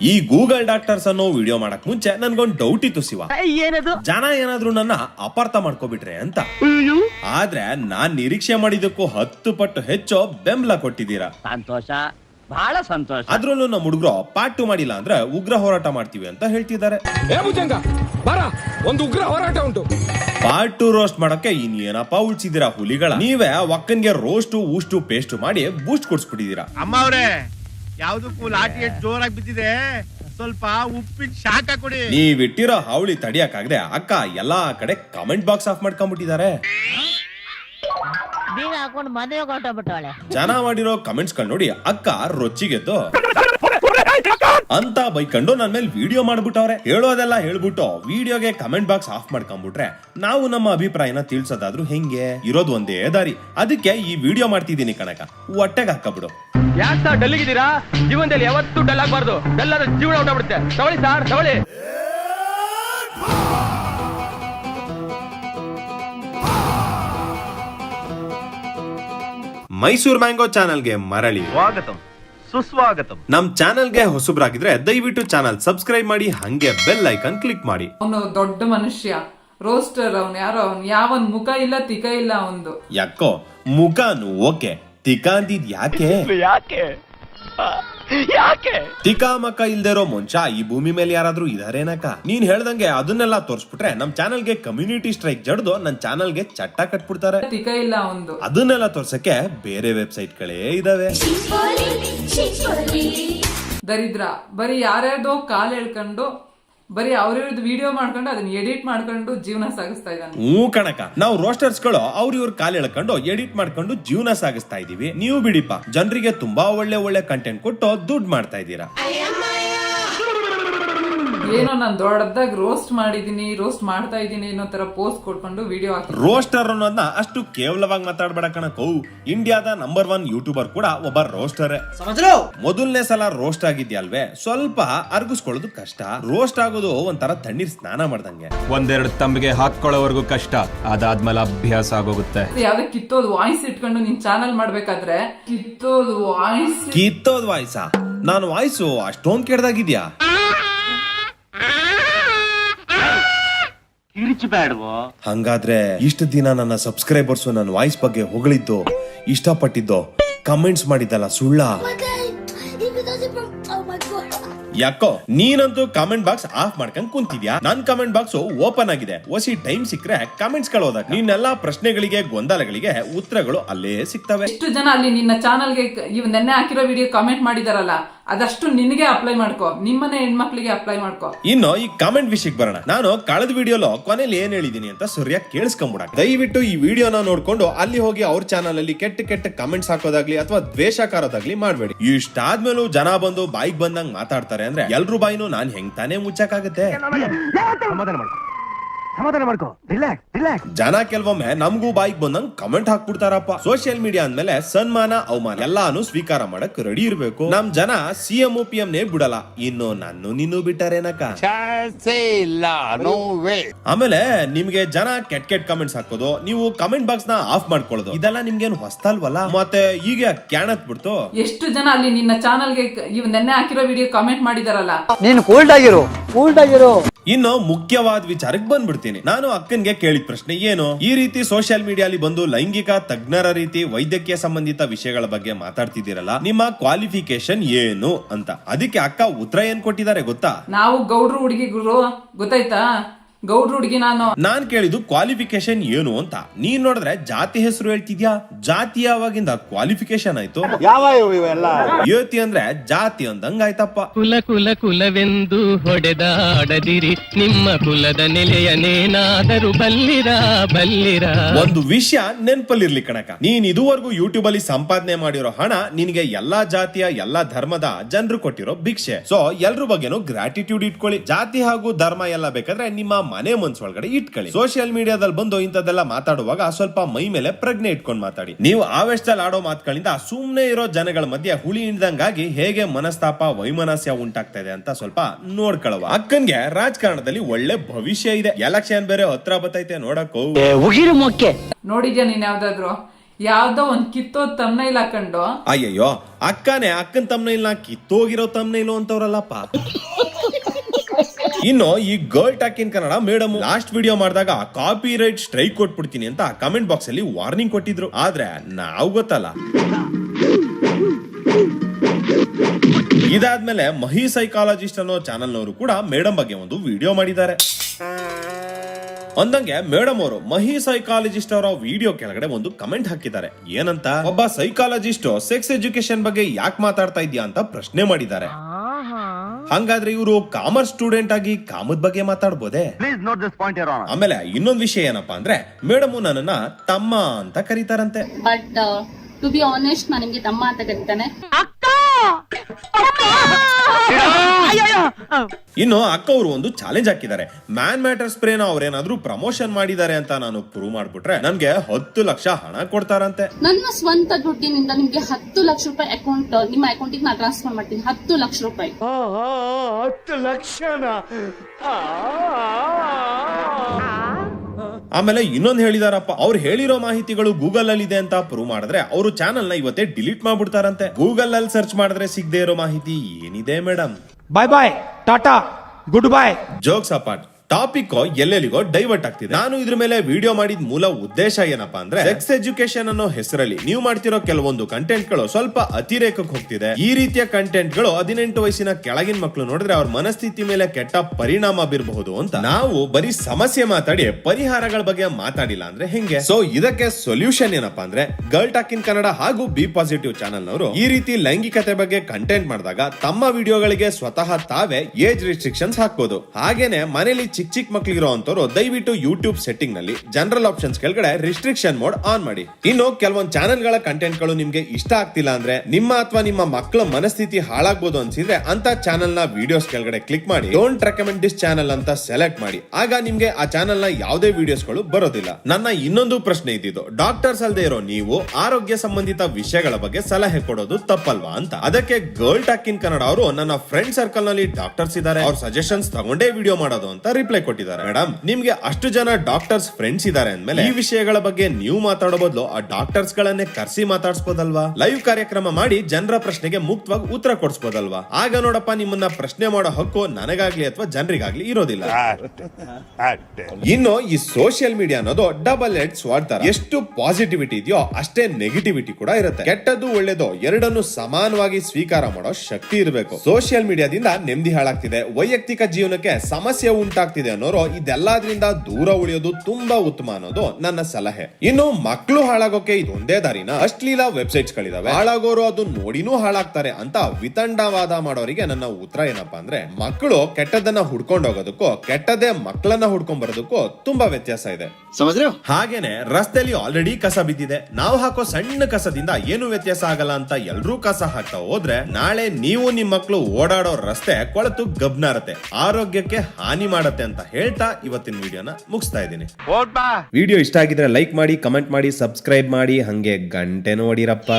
ಈ Google doctors ಅನ್ನೋ video ಮಾಡಕ್ ಮುಂಚೆ ನನ್ಗೊಂದ್ ಡೌಟ್ ಇತ್ತು ಶಿವ. ಏನದು? ಜನ ಏನಾದ್ರೂ ನನ್ನ ಅಪಾರ್ಥ ಮಾಡ್ಕೋಬಿಟ್ರೆ ಅಂತ. ಆದ್ರೆ ನಾನ್ ನಿರೀಕ್ಷೆ ಮಾಡಿದಕ್ಕೂ ಹತ್ತು ಪಟ್ಟು ಹೆಚ್ಚು ಬೆಂಬಲ ಕೊಟ್ಟಿದ್ದೀರಾ. ಸಂತೋಷ ಬಹಳ ಸಂತೋಷ. ಅದ್ರಲ್ಲೂ ನಮ್ಮ ಹುಡುಗರು ಪಾರ್ಟ್ ಟು ಮಾಡಿಲ್ಲ ಅಂದ್ರೆ ಉಗ್ರ ಹೋರಾಟ ಮಾಡ್ತೀವಿ ಅಂತ ಹೇಳ್ತಿದ್ದಾರೆ. ಒಂದು ಉಗ್ರ ಹೋರಾಟ ಉಂಟು. ಪಾರ್ಟ್ ಟು ರೋಸ್ಟ್ ಮಾಡಕ್ಕೆ ಇನ್ನೇನಪ್ಪ ಉಳ್ಸಿದೀರಾ ಹುಲಿಗಳ? ನೀವೇ ಒಕ್ಕನ್ಗೆ ರೋಸ್ಟು ಊಸ್ಟು ಪೇಸ್ಟ್ ಮಾಡಿ ಬೂಸ್ಟ್ ಕೊಡ್ಸ್ಬಿಟ್ಟಿದ್ದೀರಾ. ಅಮ್ಮ ಅವ್ರೆ ಯಾವ್ದಕ್ಕೂ ಲಾಟಿ ಎಷ್ಟು ಜೋರಾಗಿ ಬಿದ್ದಿದೆ. ಸ್ವಲ್ಪ ಉಪ್ಪಿನ ಶಾಖ ಕೊಡಿ. ನೀವಿಟ್ಟಿರೋ ಹಾವಳಿ ತಡಿಯಕ್ಕಾಗದೆ ಅಕ್ಕ ಎಲ್ಲಾ ಕಡೆ ಕಮೆಂಟ್ ಬಾಕ್ಸ್ ಆಫ್ ಮಾಡ್ಕೊಂಡ್ಬಿಟ್ಟಿದ್ದಾರೆ ಬೀಗ ಹಾಕೊಂಡು ಹೊಟ್ಟೋಗ್ಬಿಟ್ಟವಳೆ ಜನ ಮಾಡಿರೋ ಕಮೆಂಟ್ಸ್ಗಳು ನೋಡಿ ಅಕ್ಕ ರೊಚ್ಚಿಗೆದ್ದು ಅಂತ ಬೈಕೊಂಡು ನನ್ ಮೇಲೆ ವಿಡಿಯೋ ಮಾಡ್ಬಿಟ್ಟವ್ರೆ. ಹೇಳೋದೆಲ್ಲ ಹೇಳ್ಬಿಟ್ಟು ವಿಡಿಯೋಗೆ ಕಮೆಂಟ್ ಬಾಕ್ಸ್ ಆಫ್ ಮಾಡ್ಕೊಂಡ್ಬಿಟ್ರೆ ನಾವು ನಮ್ಮ ಅಭಿಪ್ರಾಯನ ತಿಳ್ಸೋದಾದ್ರೂ ಹೆಂಗೆ? ಇರೋದು ಒಂದೇ ದಾರಿ. ಅದಕ್ಕೆ ಈ ವಿಡಿಯೋ ಮಾಡ್ತಿದ್ದೀನಿ ಕಣಕ ಹೊಟ್ಟೆಗೆ ಹಾಕಬಿಡು ಯಾಕೆ ಸರ್ ಡಲ್ಲಿಗಿದ್ದೀರಾ? ಜೀವನದಲ್ಲಿ ಯಾವತ್ತು ಡಲ್ ಆಗಬಾರ್ದು ಡಲ್ ಆದ್ರೆ ಜೀವನ ಬಿಡುತ್ತೆ. ತಗೊಳ್ಳಿ ಸರ್ ತಗೊಳ್ಳಿ. ಮೈಸೂರ್ ಮ್ಯಾಂಗೋ ಚಾನಲ್ಗೆ ಮರಳಿ. ಸ್ವಾಗತಂ. ಸುಸ್ವಾಗತಂ. ನಮ್ ಚಾನಲ್ಗೆ ಹೊಸಬ್ರಾಗಿದ್ರೆ ದಯವಿಟ್ಟು ಚಾನಲ್ ಸಬ್ಸ್ಕ್ರೈಬ್ ಮಾಡಿ ಹಂಗೆ ಬೆಲ್ ಐಕನ್ ಕ್ಲಿಕ್ ಮಾಡಿ. ಅವನು ದೊಡ್ಡ ಮನುಷ್ಯ. ರೋಸ್ಟರ್ ಅವನು ಯಾರೋ ಅವನು ಯಾವನ್ ಮುಖ ಇಲ್ಲ ತಿಕ ಇಲ್ಲ ಅವನು ಯಾಕೋ ಮುಖನು ಓಕೆ. ತಿಕಾ ಅಂದಿದ್ ಯಾಕೆ? ಯಾಕೆ? ಯಾಕೆ? ತಿಕಾ ಇಲ್ದಿರೋ ಇಲ್ದೇ ಮುಂಚ ಈ ಭೂಮಿ ಮೇಲೆ ಯಾರಾದ್ರೂ ಇದಾರೇನಕ ನೀನ್ ಹೇಳ್ದಂಗೆ ಅದನ್ನೆಲ್ಲ ತೋರ್ಸ್ಬಿಟ್ರೆ ನಮ್ ಚಾನಲ್ಗೆ ಕಮ್ಯುನಿಟಿ ಸ್ಟ್ರೈಕ್ ಜಡ್ದು ನನ್ ಚಾನಲ್ಗೆ ಚಟ್ಟ ಕಟ್ಬಿಡ್ತಾರೆ. ಇಲ್ಲ ಒಂದು. ಅದನ್ನೆಲ್ಲ ತೋರ್ಸಕ್ಕೆ ಬೇರೆ ವೆಬ್ಸೈಟ್ ಗಳೇ ಇದಾವೆ ದರಿದ್ರ ಬರೀ ಯಾರ್ಯಾರ್ದೋ ಕಾಲ್ ಹೇಳ್ಕೊಂಡು ಬರೀ ಅವ್ರಿವ್ರದ್ದು ವಿಡಿಯೋ ಮಾಡ್ಕೊಂಡು ಅದನ್ನ ಎಡಿಟ್ ಮಾಡ್ಕೊಂಡು ಜೀವನ ಸಾಗಿಸ್ತಾ ಇದ್ದಾನೆ. ಹ್ಞೂ ಕಣಕ. ನಾವು ರೋಸ್ಟರ್ಸ್ಗಳು ಅವ್ರ ಇವ್ರ ಕಾಲ್ ಎಳ್ಕೊಂಡು ಎಡಿಟ್ ಮಾಡ್ಕೊಂಡು ಜೀವನ ಸಾಗಿಸ್ತಾ ಇದ್ದೀವಿ ನೀವು ಬಿಡಿಪ್ಪ. ಜನರಿಗೆ ತುಂಬಾ ಒಳ್ಳೆ ಒಳ್ಳೆ ಕಂಟೆಂಟ್ ಕೊಟ್ಟು ದುಡ್ಡು ಮಾಡ್ತಾ ಇದ್ದೀರಾ. ಏನೋ ನಾನು ದೊಡ್ಡದಾಗಿ ರೋಸ್ಟ್ ಮಾಡಿದೀನಿ ರೋಸ್ಟ್ ಮಾಡ್ತಾ ಇದೀನಿ ಅನ್ನೋ ತರ ಪೋಸ್ಟ್ ಕೊಟ್ಕೊಂಡು ವಿಡಿಯೋ ಹಾಕಿ ರೋಸ್ಟರ್ ಅನ್ನೋದನ್ನ ಅಷ್ಟು ಕೇವಲವಾಗಿ ಮಾತಾಡ್ಬೇಡ ಕಣಕೋ ಇಂಡಿಯಾದ ನಂಬರ್ ಒನ್ ಯೂಟ್ಯೂಬರ್ ಕೂಡ ಒಬ್ಬ ರೋಸ್ಟರ್ ಮೊದಲನೇ ಸಲ ರೋಸ್ಟ್ ಆಗಿದ್ಯಲ್ವೇ? ಸ್ವಲ್ಪ ಅರ್ಗಿಸ್ಕೊಳ್ಳೋದು ಕಷ್ಟ. ರೋಸ್ಟ್ ಆಗೋದು ಒಂಥರ ತಣ್ಣೀರ್ ಸ್ನಾನ ಮಾಡ್ದಂಗೆ. ಒಂದೆರಡು ತಂಬಿಗೆ ಹಾಕೊಳ್ಳೋವರೆಗೂ ಕಷ್ಟ. ಅದಾದ್ಮೇಲೆ ಅಭ್ಯಾಸ ಆಗೋಗುತ್ತೆ. ಯಾವ್ದೇ ಕಿತ್ತೋದು ವಾಯ್ಸ್ ಇಟ್ಕೊಂಡು ನಿನ್ ಚಾನಲ್ ಮಾಡ್ಬೇಕಾದ್ರೆ ಕಿತ್ತೋದು ವಾಯ್ಸ್ ಕಿತ್ತೋದ್ ವಾಯ್ಸ ನಾನು ವಾಯ್ಸು ಅಷ್ಟೊಂದ್ ಕೆಡ್ದಾಗಿದ್ಯಾ? ಕಿರಿಚಬೇಡವೋ ಹಂಗಾದ್ರೆ ಇಷ್ಟು ದಿನ ನನ್ನ ಸಬ್ಸ್ಕ್ರೈಬರ್ಸ್ ನನ್ನ ವಾಯ್ಸ್ ಬಗ್ಗೆ ಹೊಗಳಿದ್ದು ಇಷ್ಟಪಟ್ಟಿದ್ದು ಕಮೆಂಟ್ಸ್ ಮಾಡಿದ್ದಲ್ಲ ಸುಳ್ಳ? Oh god. ಯಾಕೋ ನೀನಂತೂ ಕಾಮೆಂಟ್ ಬಾಕ್ಸ್ ಆಫ್ ಮಾಡ್ಕೊಂಡ್ ಕುಂತಿದ್ಯಾ? ನನ್ ಕಾಮೆಂಟ್ ಬಾಕ್ಸ್ ಓಪನ್ ಆಗಿದೆ. ಒಸಿ ಟೈಮ್ ಸಿಕ್ಕರೆ ಕಾಮೆಂಟ್ಸ್ಗಳು ಓದಕ್ ನಿನ್ನೆಲ್ಲಾ ಪ್ರಶ್ನೆಗಳಿಗೆ ಗೊಂದಲಗಳಿಗೆ ಉತ್ತರಗಳು ಅಲ್ಲೇ ಸಿಗ್ತವೆ. ಎಷ್ಟು ಜನ ಅಲ್ಲಿ ನಿನ್ನ ಚಾನಲ್ಗೆ ಇವ್ ನೆನ್ನೆ ಹಾಕಿರೋ ವಿಡಿಯೋ ಕಾಮೆಂಟ್ ಮಾಡಿದಾರಲ್ಲ ಅದಷ್ಟು ನಿನಗೆ ಅಪ್ಲೈ ಮಾಡ್ಕೋ. ನಿಮ್ಮನೆ ಹೆಣ್ಮಕ್ಳಿಗೆ ಅಪ್ಲೈ ಮಾಡ್ಕೋ. ಇನ್ನು ಈ ಕಾಮೆಂಟ್ ವಿಷಯಕ್ಕೆ ಬರೋಣ. ನಾನು ಕಳೆದ ವಿಡಿಯೋಲೋ ಕೊನೆಯಲ್ಲಿ ಏನ್ ಹೇಳಿದೀನಿ ಅಂತ ಸರಿಯಾಗಿ ಕೇಳಿಸ್ಕೊಂಬಿಡ ದಯವಿಟ್ಟು ಈ ವಿಡಿಯೋನ ನೋಡ್ಕೊಂಡು ಅಲ್ಲಿ ಹೋಗಿ ಅವ್ರ ಚಾನಲ್ ಅಲ್ಲಿ ಕೆಟ್ಟ ಕೆಟ್ಟ ಕಮೆಂಟ್ಸ್ ಹಾಕೋದಾಗ್ಲಿ ಅಥವಾ ದ್ವೇಷ ಕಾರೋದಾಗ್ಲಿ ಮಾಡ್ಬೇಡಿ. ಇಷ್ಟಾದ್ಮೇಲೂ ಜನ ಬಂದು ಬಾಯಿಗೆ ಬಂದಂಗ್ ಮಾತಾಡ್ತಾರೆ ಅಂದ್ರೆ ಎಲ್ರು ಬಾಯಿನೂ ನಾನ್ ಹೆಂಗ್ ತಾನೇ ಮುಚ್ಚಕ್ಕಾಗತ್ತೆ? ಸಮಾಧಾನ ಮಾಡ್ಕೋ. ರಿಲ್ಯಾಕ್ಸ್ ರಿಲ್ಯಾಕ್ಸ್ ಜನ ಕೆಲವೊಮ್ಮೆ ನಮಗೂ ಬಾಯಿಗೆ ಬಂದಂಗ್ ಕಮೆಂಟ್ ಹಾಕ್ಬಿಡ್ತಾರಪ್ಪ. ಸೋಷಿಯಲ್ ಮೀಡಿಯಾ ಅಂದ್ಮೇಲೆ ಸನ್ಮಾನ ಅವಮಾನ ಎಲ್ಲಾನು ಸ್ವೀಕಾರ ಮಾಡಕ್ ರೆಡಿ ಇರ್ಬೇಕು. ನಮ್ ಜನ ಸಿ ಎಂ ಪಿ ಎಂ ನೇ ಬಿಡಲ್ಲ. ಇನ್ನು ನಾನು ನೀನು ಬಿಟ್ಟಾರೇನಕ ಆಮೇಲೆ ನಿಮ್ಗೆ ಜನ ಕೆಟ್ ಕೆಟ್ ಕಮೆಂಟ್ಸ್ ಹಾಕೋದು ನೀವು ಕಮೆಂಟ್ ಬಾಕ್ಸ್ನ ಆಫ್ ಮಾಡ್ಕೊಳ್ಳೋದು. ಇದೆಲ್ಲ ನಿಮ್ಗೇನು ಹೊಸ್ತಲ್ವಲ್ಲ ಮತ್ತೆ ಈಗ ಕ್ಯಾಣತ್ ಬಿಡ್ತು ಎಷ್ಟು ಜನ ಅಲ್ಲಿ ನಿನ್ನ ಚಾನಲ್ಗೆ ಇವ್ ನೆನ್ನೆ ಹಾಕಿರೋ ವಿಡಿಯೋ ಕಾಮೆಂಟ್ ಮಾಡಿದಾರಲ್ಲ? ನೀನು ಕೂಲ್ಡ್ ಆಗಿರೋ. ಕೂಲ್ಡ್ ಆಗಿರು. ಇನ್ನು ಮುಖ್ಯವಾದ ವಿಚಾರಕ್ಕೆ ಬಂದ್ಬಿಡ್ತೀನಿ. ನಾನು ಅಕ್ಕನ್ಗೆ ಕೇಳಿದ ಪ್ರಶ್ನೆ ಏನು? ಈ ರೀತಿ ಸೋಷಿಯಲ್ ಮೀಡಿಯಾಲಿ ಬಂದು ಲೈಂಗಿಕ ತಜ್ಞರ ರೀತಿ ವೈದ್ಯಕೀಯ ಸಂಬಂಧಿತ ವಿಷಯಗಳ ಬಗ್ಗೆ ಮಾತಾಡ್ತಿದ್ದೀರಲ್ಲ, ನಿಮ್ಮ ಕ್ವಾಲಿಫಿಕೇಶನ್ ಏನು ಅಂತ. ಅದಕ್ಕೆ ಅಕ್ಕ ಉತ್ತರ ಏನ್ ಕೊಟ್ಟಿದ್ದಾರೆ ಗೊತ್ತಾ? ನಾವು ಗೌಡ್ರು ಹುಡುಗಿ ಗುರು ಗೊತ್ತಾಯ್ತಾ? ಗೌಡ್ರು ಹುಡುಗಿ ನಾನು. ನಾನ್ ಕೇಳಿದ್ದು ಕ್ವಾಲಿಫಿಕೇಶನ್ ಏನು ಅಂತ. ನೀನ್ ನೋಡಿದ್ರೆ ಜಾತಿ ಹೆಸರು ಹೇಳ್ತಿದ್ಯಾ? ಜಾತಿ ಯಾವಾಗಿಂದ ಕ್ವಾಲಿಫಿಕೇಶನ್ ಆಯ್ತು? ಯಾವ ಇವೆಲ್ಲ? ಯೋತಿ ಅಂದ್ರೆ ಜಾತಿ ಅಂದಂಗ ಆಯ್ತಪ್ಪ ಕುಲ ಕುಲ ಕುಲವೆಂದು ಹೊಡೆದಾಡದಿರಿ. ನಿಮ್ಮ ಕುಲದ ನೆಲೆಯನೇನಾದರೂ ಬಲ್ಲಿರ ಬಲ್ಲಿರ? ಒಂದು ವಿಷಯ ನೆನ್ಪಲ್ಲಿರ್ಲಿ ಕಣಕ. ನೀನ್ ಇದುವರೆಗೂ ಯೂಟ್ಯೂಬ್ ಅಲ್ಲಿ ಸಂಪಾದನೆ ಮಾಡಿರೋ ಹಣ ನಿನಗೆ ಎಲ್ಲಾ ಜಾತಿಯ ಎಲ್ಲಾ ಧರ್ಮದ ಜನರು ಕೊಟ್ಟಿರೋ ಭಿಕ್ಷೆ. ಸೊ ಎಲ್ರ ಬಗ್ಗೆನೂ ಗ್ರಾಟಿಟ್ಯೂಡ್ ಇಟ್ಕೊಳ್ಳಿ. ಜಾತಿ ಹಾಗೂ ಧರ್ಮ ಎಲ್ಲ ಬೇಕಾದ್ರೆ ನಿಮ್ಮ ಮನೆ ಮನ್ಸೊಳಗಡೆ ಇಟ್ಕೊಳ್ಳಿ. ಸೋಷಿಯಲ್ ಮೀಡಿಯಾದಲ್ಲಿ ಬಂದು ಇಂಥದ್ದೆಲ್ಲ ಮಾತಾಡುವಾಗ ಸ್ವಲ್ಪ ಮೈ ಮೇಲೆ ಪ್ರಜ್ಞೆ ಇಟ್ಕೊಂಡು ಮಾತಾಡಿ. ನೀವು ಆವೇಶದಲ್ಲಿ ಆಡೋ ಮಾತುಗಳಿಂದ ಸುಮ್ನೆ ಇರೋ ಜನಗಳ ಮಧ್ಯೆ ಹುಳಿ ಹಿಂಡ್ದಂಗಾಗಿ ಹೇಗೆ ಮನಸ್ತಾಪ ವೈಮನಸ್ಯ ಉಂಟಾಗ್ತಾ ಇದೆ ಅಂತ ಸ್ವಲ್ಪ ನೋಡ್ಕೊಳ್ಳುವ. ಅಕ್ಕನ್ಗೆ ರಾಜಕಾರಣದಲ್ಲಿ ಒಳ್ಳೆ ಭವಿಷ್ಯ ಇದೆ. ಎಲೆಕ್ಷನ್ ಬೇರೆ ಹತ್ರ ಬತ್ತೈತೆ ನೋಡಕ್ಕೂ. ಉಗಿರು ಮೊಕ್ಕೆ. ನೋಡಿದ್ಯಾ ನೀನ್ ಯಾವ್ದಾದ್ರು? ಯಾವ್ದೋ ಒಂದ್ ಕಿತ್ತೋ ತಮ್ಮ ಇಲ್ಲ ಹಾಕೊಂಡು. ಅಯ್ಯಯ್ಯೋ ಅಕ್ಕನೇ ಅಕ್ಕನ್ ತಮ್ನೈಲ್ ಇಲ್ಲ ಕಿತ್ತೋಗಿರೋ ತಮ್ನೈಲು ಅಂತವ್ರಲ್ಲಪ್ಪ ಇನ್ನು ಈ girl talk in Kannada madam. Last video ಮಾಡಿದಾಗ ಕಾಪಿ ರೈಟ್ ಸ್ಟ್ರೈಕ್ ಕೊಟ್ಬಿಡ್ತೀನಿ ಅಂತ ಕಮೆಂಟ್ ಬಾಕ್ಸ್ ಅಲ್ಲಿ ವಾರ್ನಿಂಗ್ ಕೊಟ್ಟಿದ್ರು. ಆದ್ರೆ ನಾವು ಗೊತ್ತಲ್ಲ. ಇದಾದ್ಮೇಲೆ ಮಹಿ ಸೈಕಾಲಜಿಸ್ಟ್ ಅನ್ನೋ ಚಾನೆಲ್ನವರು ಕೂಡ ಮೇಡಮ್ ಬಗ್ಗೆ ಒಂದು ವಿಡಿಯೋ ಮಾಡಿದ್ದಾರೆ. ಅಂದಂಗೆ ಮೇಡಮ್ ಅವರು ಮಹಿ ಸೈಕಾಲಜಿಸ್ಟ್ ಅವರ ವಿಡಿಯೋ ಕೆಳಗಡೆ ಒಂದು ಕಮೆಂಟ್ ಹಾಕಿದ್ದಾರೆ. ಏನಂತ? ಒಬ್ಬ ಸೈಕಾಲಜಿಸ್ಟ್ ಸೆಕ್ಸ್ ಎಜುಕೇಶನ್ ಬಗ್ಗೆ ಯಾಕೆ ಮಾತಾಡ್ತಾ ಇದೆಯಾ ಅಂತ ಪ್ರಶ್ನೆ ಮಾಡಿದ್ದಾರೆ. ಹಂಗಾದ್ರೆ ಇವರು ಕಾಮರ್ಸ್ ಸ್ಟೂಡೆಂಟ್ ಆಗಿ ಕಾಮದ ಬಗ್ಗೆ ಮಾತಾಡ್ಬೋದೇ? ಆಮೇಲೆ ಇನ್ನೊಂದ್ ವಿಷಯ ಏನಪ್ಪಾ ಅಂದ್ರೆ ಮೇಡಮ್ ನನ್ನನ್ನ ತಮ್ಮ ಅಂತ ಕರೀತಾರಂತೆ. ಬಟ್ ಟು ಬಿ ಆನೆಸ್ಟ್ ನಾನು ನಿಮ್ಗೆ ತಮ್ಮ ಅಂತ ಕರಿತಾನೆ. ಇನ್ನು ಅಕ್ಕ ಅವರು ಒಂದು ಚಾಲೆಂಜ್ ಹಾಕಿದ್ದಾರೆ. ಮ್ಯಾನ್ ಮ್ಯಾಟರ್ ಸ್ಪ್ರೇನ ಅವ್ರೇನಾದ್ರೂ ಪ್ರಮೋಷನ್ ಮಾಡಿದ್ದಾರೆ ಅಂತ ನಾನು ಪ್ರೂವ್ ಮಾಡ್ಬಿಟ್ರೆ ನನ್ಗೆ ಹತ್ತು ಲಕ್ಷ ಹಣ ಕೊಡ್ತಾರಂತೆ. ನನ್ನ ಸ್ವಂತ ದುಡ್ಡಿನಿಂದ ನಿಮ್ಗೆ ಹತ್ತು ಲಕ್ಷ ರೂಪಾಯಿ ಅಕೌಂಟ್ ನಿಮ್ಮ ಅಕೌಂಟಿಗೆ ನಾನು ಟ್ರಾನ್ಸ್ಫರ್ ಮಾಡ್ತೀನಿ. ಹತ್ತು ಲಕ್ಷ ರೂಪಾಯಿ. ಆಮೇಲೆ ಇನ್ನೊಂದು ಹೇಳಿದಾರಪ್ಪ ಅವ್ರು ಹೇಳಿರೋ ಮಾಹಿತಿಗಳು ಗೂಗಲ್ ಅಲ್ಲಿ ಇದೆ ಅಂತ ಪ್ರೂವ್ ಮಾಡಿದ್ರೆ ಅವರು ಚಾನಲ್ನ ಇವತ್ತೇ ಡಿಲೀಟ್ ಮಾಡ್ಬಿಡ್ತಾರಂತೆ. ಗೂಗಲ್ ಅಲ್ಲಿ ಸರ್ಚ್ ಮಾಡಿದ್ರೆ ಸಿಗದೆ ಇರೋ ಮಾಹಿತಿ ಏನಿದೆ madam bye bye tata goodbye jokes apart topic ಎಲ್ಲೆಲ್ಲಿಗೋ divert ಆಗ್ತಿದೆ. ನಾನು ಇದ್ರ ಮೇಲೆ ವಿಡಿಯೋ ಮಾಡಿದ ಮೂಲ ಉದ್ದೇಶ ಏನಪ್ಪಾ ಅಂದ್ರೆ ಸೆಕ್ಸ್ ಎಜುಕೇಶನ್ ಅನ್ನೋ ಹೆಸರಲ್ಲಿ ನೀವು ಮಾಡ್ತಿರೋ ಕೆಲವೊಂದು ಕಂಟೆಂಟ್ಗಳು ಸ್ವಲ್ಪ ಅತಿರೇಕಕ್ಕೆ ಹೋಗ್ತಿದೆ. ಈ ರೀತಿಯ ಕಂಟೆಂಟ್ಗಳು ಹದಿನೆಂಟು ವಯಸ್ಸಿನ ಕೆಳಗಿನ ಮಕ್ಕಳು ನೋಡಿದ್ರೆ ಅವ್ರ ಮನಸ್ಥಿತಿ ಮೇಲೆ ಕೆಟ್ಟ ಪರಿಣಾಮ ಬೀರಬಹುದು ಅಂತ. ನಾವು ಬರೀ ಸಮಸ್ಯೆ ಮಾತಾಡಿ ಪರಿಹಾರಗಳ ಬಗ್ಗೆ ಮಾತಾಡಿಲ್ಲ ಅಂದ್ರೆ ಹೆಂಗೆ? ಸೊ ಇದಕ್ಕೆ ಸೊಲ್ಯೂಷನ್ ಏನಪ್ಪಾ ಅಂದ್ರೆ ಗರ್ಲ್ ಟಾಕ್ ಇನ್ ಕನ್ನಡ ಹಾಗೂ ಬಿ ಪಾಸಿಟಿವ್ ಚಾನಲ್ ನವರು ಈ ರೀತಿ ಲೈಂಗಿಕತೆ ಬಗ್ಗೆ ಕಂಟೆಂಟ್ ಮಾಡಿದಾಗ ತಮ್ಮ ವಿಡಿಯೋಗಳಿಗೆ ಸ್ವತಃ ತಾವೇ ಏಜ್ ರಿಸ್ಟ್ರಿಕ್ಷನ್ಸ್ ಹಾಕ್ಬೋದು. ಹಾಗೇನೆ ಮನೇಲಿ ಚಿಕ್ಕ ಚಿಕ್ಕ ಮಕ್ಳಿರೋ ಅಂತವ್ರು ದಯವಿಟ್ಟು ಯೂಟ್ಯೂಬ್ ಸೆಟ್ಟಿಂಗ್ನಲ್ಲಿ ಜನರಲ್ ಆಪ್ಷನ್ಸ್ ಕೆಳಗಡೆ ರಿಸ್ಟ್ರಿಕ್ಷನ್ ಮೋಡ್ ಆನ್ ಮಾಡಿ. ಇನ್ನು ಕೆಲವೊಂದು ಚಾನೆಲ್ಗಳ ಕಂಟೆಂಟ್ಗಳು ನಿಮ್ಗೆ ಇಷ್ಟ ಆಗ್ತಿಲ್ಲ ಅಂದ್ರೆ ನಿಮ್ಮ ಅಥವಾ ನಿಮ್ಮ ಮಕ್ಕಳ ಮನಸ್ಥಿತಿ ಹಾಳಾಗ್ಬೋದು ಅನ್ಸಿದ್ರೆ ಅಂತ ಚಾನೆಲ್ನ ವಿಡಿಯೋಸ್ ಕೆಳಗಡೆ ಕ್ಲಿಕ್ ಮಾಡಿ. ಡೋಂಟ್ ರೆಕಮೆಂಡ್ ದಿಸ್ ಚಾನೆಲ್ ಅಂತ ಸೆಲೆಕ್ಟ್ ಮಾಡಿ. ಆಗ ನಿಮ್ಗೆ ಆ ಚಾನೆಲ್ನ ಯಾವುದೇ ವಿಡಿಯೋಸ್ಗಳು ಬರೋದಿಲ್ಲ. ನನ್ನ ಇನ್ನೊಂದು ಪ್ರಶ್ನೆ ಇದ್ದಿದ್ದು ಡಾಕ್ಟರ್ಸ್ ಅಲ್ಲದೆ ಇರೋ ನೀವು ಆರೋಗ್ಯ ಸಂಬಂಧಿತ ವಿಷಯಗಳ ಬಗ್ಗೆ ಸಲಹೆ ಕೊಡೋದು ತಪ್ಪಲ್ವಾ ಅಂತ. ಅದಕ್ಕೆ ಗರ್ಲ್ ಟಾಕ್ ಇನ್ ಕನ್ನಡ ಅವರು ನನ್ನ ಫ್ರೆಂಡ್ ಸರ್ಕಲ್ನಲ್ಲಿ ಡಾಕ್ಟರ್ಸ್ ಇದ್ದಾರೆ. ಅವ್ರ ಸಜೆಷನ್ಸ್ ತಗೊಂಡೇ ವಿಡಿಯೋ ಮಾಡೋದು ಅಂತ ರಿಪ್ಲೈ ಕೊಟ್ಟಿದ್ದಾರೆ. ಮೇಡಮ್ ನಿಮ್ಗೆ ಅಷ್ಟು ಜನ ಡಾಕ್ಟರ್ಸ್ ಫ್ರೆಂಡ್ಸ್ ಇದ್ದಾರೆ ಅಂದ್ಮೇಲೆ ಈ ವಿಷಯಗಳ ಬಗ್ಗೆ ನೀವು ಮಾತಾಡೋ ಬದಲು ಆ ಡಾಕ್ಟರ್ಸ್ ಗಳನ್ನೇ ಕರ್ಸಿ ಮಾತಾಡ್ಸ್ಬೋದಲ್ವಾ? ಲೈವ್ ಕಾರ್ಯಕ್ರಮ ಮಾಡಿ ಜನರ ಪ್ರಶ್ನೆಗೆ ಮುಕ್ತವಾಗಿ ಉತ್ತರ ಕೊಡ್ಸ್ಬೋದಲ್ವಾ? ಆಗ ನೋಡಪ್ಪ ನಿಮ್ಮನ್ನ ಪ್ರಶ್ನೆ ಮಾಡೋ ಹಕ್ಕು ನನಗಾಗ್ಲಿ ಅಥವಾ ಜನರಿಗಾಗ್ಲಿ ಇರೋದಿಲ್ಲ. ಇನ್ನು ಈ ಸೋಷಿಯಲ್ ಮೀಡಿಯಾ ಅನ್ನೋದು ಡಬಲ್ ಎಡ್ ತರ. ಎಷ್ಟು ಪಾಸಿಟಿವಿಟಿ ಇದೆಯೋ ಅಷ್ಟೇ ನೆಗೆಟಿವಿಟಿ ಕೂಡ ಇರುತ್ತೆ. ಕೆಟ್ಟದ್ದು ಒಳ್ಳೇದು ಎರಡನ್ನು ಸಮಾನವಾಗಿ ಸ್ವೀಕಾರ ಮಾಡೋ ಶಕ್ತಿ ಇರಬೇಕು. ಸೋಷಿಯಲ್ ಮೀಡಿಯಾದಿಂದ ನೆಮ್ಮದಿ ಹಾಳಾಗ್ತಿದೆ. ವೈಯಕ್ತಿಕ ಜೀವನಕ್ಕೆ ಸಮಸ್ಯೆ ಉಂಟಾಗ್ತಿದೆ. ಅನ್ನೋರು, ಇದೆಲ್ಲದ್ರಿಂದ ದೂರ ಉಳಿಯೋದು ತುಂಬಾ ಉತ್ತಮ ಅನ್ನೋದು ನನ್ನ ಸಲಹೆ. ಇನ್ನು ಮಕ್ಕಳು ಹಾಳಾಗೋಕೆ ಇದೊಂದೇ ದಾರಿನ ಅಶ್ಲೀಲ ವೆಬ್ಸೈಟ್ಸ್ ಗಳಿದಾವೆ ಹಾಳಾಗೋರು ಅದು ನೋಡಿನೂ ಹಾಳಾಗ್ತಾರೆ ಅಂತ ವಿತಂಡವಾದ ಮಾಡೋರಿಗೆ ನನ್ನ ಉತ್ತರ ಏನಪ್ಪಾ ಅಂದ್ರೆ, ಮಕ್ಕಳು ಕೆಟ್ಟದನ್ನ ಹುಡ್ಕೊಂಡು ಹೋಗೋದಕ್ಕೂ ಕೆಟ್ಟದೇ ಮಕ್ಕಳನ್ನ ಹುಡ್ಕೊಂಡ್ ಬರೋದಕ್ಕೂ ತುಂಬಾ ವ್ಯತ್ಯಾಸ ಇದೆ. ಹಾಗೇನೆ ರಸ್ತೆಯಲ್ಲಿ ಆಲ್ರೆಡಿ ಕಸ ಬಿದ್ದಿದೆ. ನಾವು ಹಾಕೋ ಸಣ್ಣ ಕಸದಿಂದ ಏನು ವ್ಯತ್ಯಾಸ ಆಗಲ್ಲ ಅಂತ ಎಲ್ರೂ ಕಸ ಹಾಕ್ತಾ ಹೋದ್ರೆ ನಾಳೆ ನೀವು ನಿಮ್ ಮಕ್ಕಳು ಓಡಾಡೋ ರಸ್ತೆ ಕೊಳತು ಗಬ್ನಾರತ್ತೆ. ಆರೋಗ್ಯಕ್ಕೆ ಹಾನಿ ಮಾಡತ್ತೆ ಅಂತ ಹೇಳ್ತಾ ಇವತ್ತಿನ ವಿಡಿಯೋನ ಮುಗಿಸ್ತಾ ಇದ್ದೀನಿ. ವಿಡಿಯೋ ಇಷ್ಟ ಆಗಿದ್ರೆ ಲೈಕ್ ಮಾಡಿ ಕಮೆಂಟ್ ಮಾಡಿ ಸಬ್ಸ್ಕ್ರೈಬ್ ಮಾಡಿ. ಹಂಗೆ ಗಂಟೆನೂ ಹೊಡಿರಪ್ಪ